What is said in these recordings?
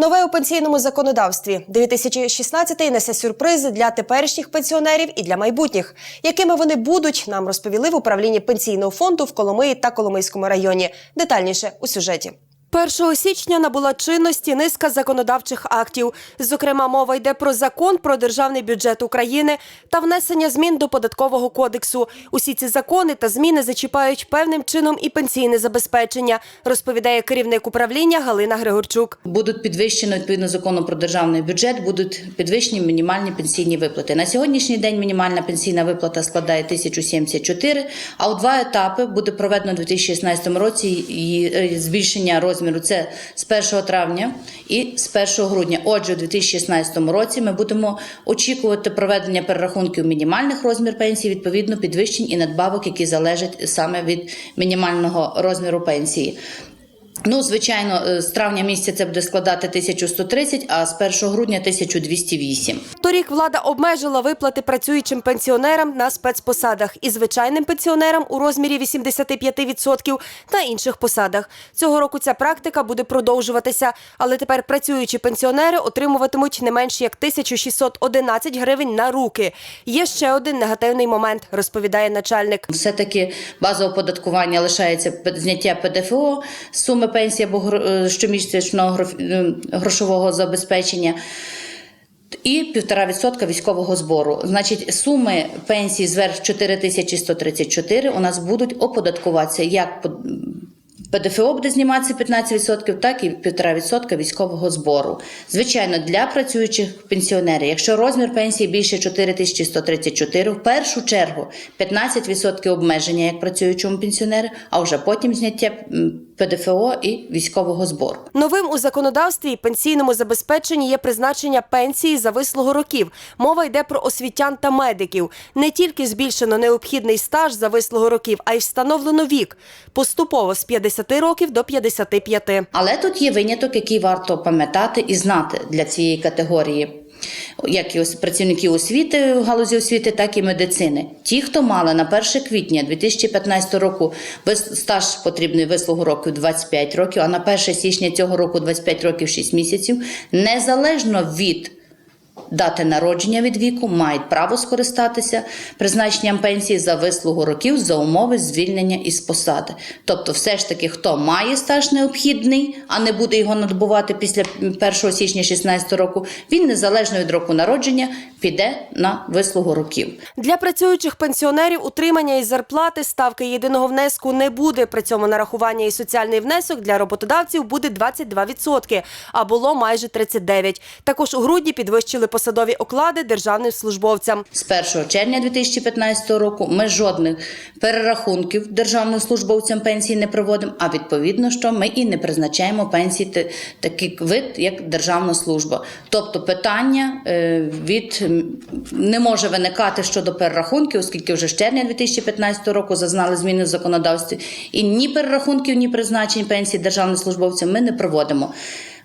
Нове у пенсійному законодавстві 2016 несе сюрпризи для теперішніх пенсіонерів і для майбутніх. Якими вони будуть, нам розповіли в управлінні пенсійного фонду в Коломиї та Коломийському районі. Детальніше у сюжеті. 1 січня набула чинності низка законодавчих актів. Зокрема, мова йде про закон про державний бюджет України та внесення змін до податкового кодексу. Усі ці закони та зміни зачіпають певним чином і пенсійне забезпечення, розповідає керівник управління Галина Григорчук. Будуть підвищено відповідно закону про державний бюджет, будуть підвищені мінімальні пенсійні виплати. На сьогоднішній день мінімальна пенсійна виплата складає 1074, а у два етапи буде проведено у 2016 році її, е, збільшення розміру. Це з 1 травня і з 1 грудня. Отже, у 2016 році ми будемо очікувати проведення перерахунків мінімальних розмір пенсії, відповідно підвищень і надбавок, які залежать саме від мінімального розміру пенсії. Ну, звичайно, е, з травня місяця це буде складати 1130, а з 1 грудня 1208. Торік влада обмежила виплати працюючим пенсіонерам на спецпосадах і звичайним пенсіонерам у розмірі 85% на інших посадах. Цього року ця практика буде продовжуватися, але тепер працюючі пенсіонери отримуватимуть не менше як 1611 гривень на руки. Є ще один негативний момент, розповідає начальник. Все-таки базове оподаткування лишається зняття ПДФО, суми пенсії або е, щомісячного е, грошового забезпечення. І 1,5% військового збору. Значить, суми пенсії зверх 4134 у нас будуть оподаткуватися як ПДФО буде зніматися 15%, так і 1,5% військового збору. Звичайно, для працюючих пенсіонерів, якщо розмір пенсії більше 4134, в першу чергу 15% обмеження як працюючому пенсіонеру, а вже потім зняття ПДФО і військового збору. Новим у законодавстві і пенсійному забезпеченні є призначення пенсії завислого років. Мова йде про освітян та медиків. Не тільки збільшено необхідний стаж завислого років, а й встановлено вік поступово з 50 років до 55. Але тут є виняток, який варто пам'ятати і знати для цієї категорії. Як і працівників освіти в галузі освіти, так і медицини. Ті, хто мали на 1 квітня 2015 року стаж потрібний вислугу років 25 років, а на 1 січня цього року 25 років 6 місяців, незалежно від дати народження від віку, мають право скористатися призначенням пенсії за вислугу років за умови звільнення із посади. Тобто, все ж таки, хто має стаж необхідний, а не буде його надбувати після 1 січня 2016 року, він незалежно від року народження піде на вислугу років. Для працюючих пенсіонерів утримання із зарплати ставки єдиного внеску не буде. При цьому нарахування і соціальний внесок для роботодавців буде 22%, а було майже 39%. Також у грудні підвищили посадові оклади державним службовцям. З 1 червня 2015 року ми жодних перерахунків державним службовцям пенсії не проводимо, а відповідно, що ми і не призначаємо пенсії та- такий вид, як державна служба. Тобто питання е, від не може виникати щодо перерахунків, оскільки вже з червня 2015 року зазнали зміни в законодавстві, і ні перерахунків, ні призначень пенсії державним службовцям ми не проводимо.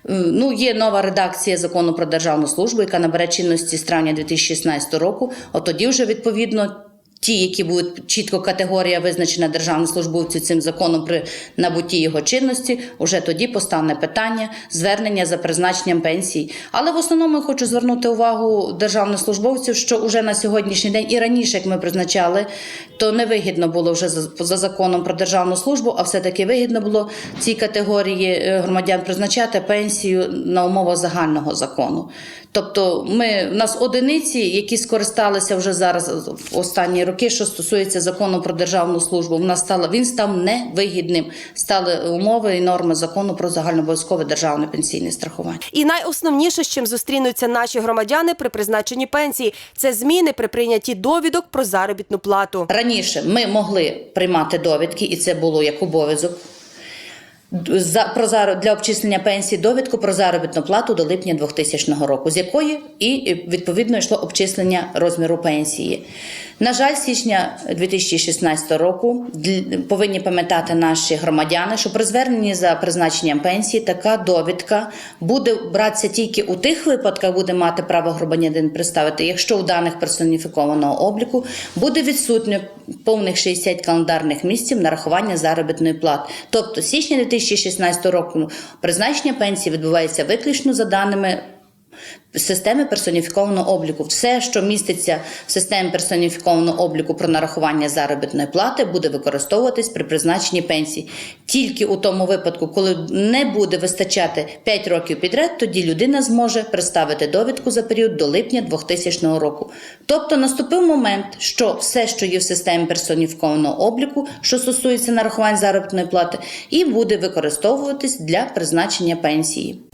Ну, є нова редакція закону про державну службу, яка набере чинності з травня 2016 року. От тоді вже відповідно. Ті, які будуть чітко категорія визначена державним службовцю цим законом при набутті його чинності, уже тоді постане питання звернення за призначенням пенсій. Але в основному я хочу звернути увагу державних службовців, що уже на сьогоднішній день і раніше, як ми призначали, то не вигідно було вже за, за законом про державну службу, а все-таки вигідно було цій категорії е, громадян призначати пенсію на умовах загального закону. Тобто, ми в нас одиниці, які скористалися вже зараз в останні роки, що стосується закону про державну службу. В нас стало він став невигідним. Стали умови і норми закону про загальнообов'язкове державне пенсійне страхування. І найосновніше, з чим зустрінуться наші громадяни при призначенні пенсії, це зміни при прийнятті довідок про заробітну плату. Раніше ми могли приймати довідки, і це було як обов'язок. За про зар для обчислення пенсії довідку про заробітну плату до липня 2000 року, з якої і відповідно йшло обчислення розміру пенсії. На жаль, січня 2016 року повинні пам'ятати наші громадяни, що при зверненні за призначенням пенсії така довідка буде братися тільки у тих випадках, буде мати право громадянин представити, якщо у даних персоніфікованого обліку буде відсутньо повних 60 календарних місяців нарахування заробітної плати. Тобто, січня 2016 року призначення пенсії відбувається виключно за даними системи персоніфікованого обліку. Все, що міститься в системі персоніфікованого обліку про нарахування заробітної плати, буде використовуватись при призначенні пенсії. Тільки у тому випадку, коли не буде вистачати 5 років підряд, тоді людина зможе представити довідку за період до липня 2000 року. Тобто наступив момент, що все, що є в системі персоніфікованого обліку, що стосується нарахування заробітної плати, і буде використовуватись для призначення пенсії.